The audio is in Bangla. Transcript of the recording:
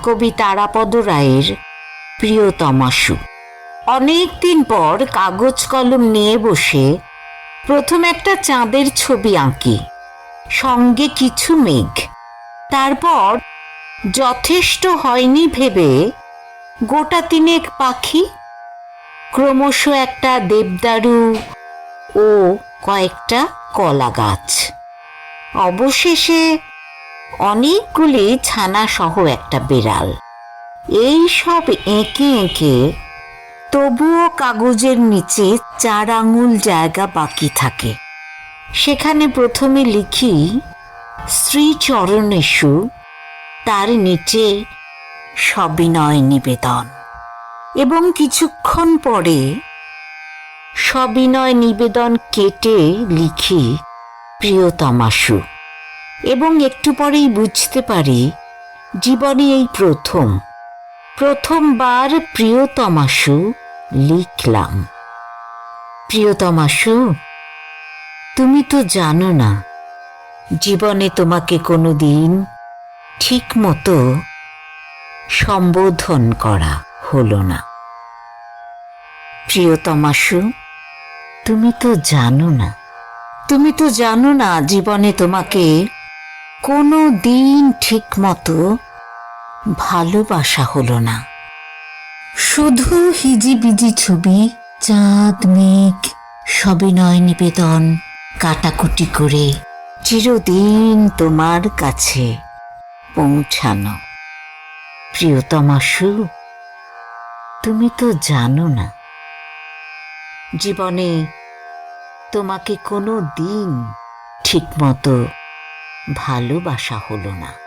কবি তারাপদ রায়ের প্রিয়তমাশু অনেক দিন পর কাগজ কলম নিয়ে বসে প্রথম একটা চাঁদের ছবি আঁকি, সঙ্গে কিছু মেঘ। তারপর যথেষ্ট হয়নি ভেবে গোটা তিনেক পাখি, ক্রমশ একটা দেবদারু ও কয়েকটা কলা গাছ অবশেষে অনেকগুলি ছানা সহ একটা বিড়াল। এই সব এঁকে এঁকে তবুও কাগজের নিচে চার আঙুল জায়গা বাকি থাকে। সেখানে প্রথমে লিখি, শ্রীচরণেশু, তার নিচে সবিনয় নিবেদন। এবং কিছুক্ষণ পরে সবিনয় নিবেদন কেটে লিখি প্রিয়তমাশু এবং একটু পরেই বুঝতে পারি জীবনে এই প্রথম, প্রথমবার প্রিয়তমাশু লিখলাম। প্রিয়তমাশু তুমি তো জানো না, জীবনে তোমাকে কোনো দিন ঠিক মতো সম্বোধন করা হলো না। প্রিয়তমাশু তুমি তো জানো না, তুমি তো জানো না জীবনে তোমাকে কোনো দিন ঠিক মতো ভালোবাসা হলো না। শুধু হিজিবিজি ছবি, চাঁদ, মেঘ, সবিনয় নিবেদন কাটাকুটি করে চিরদিন তোমার কাছে পৌঁছানো। প্রিয়তমাশু তুমি তো জানো না। জীবনে তোমাকে কোনো দিন ঠিকমতো ভালোবাসা হলো না।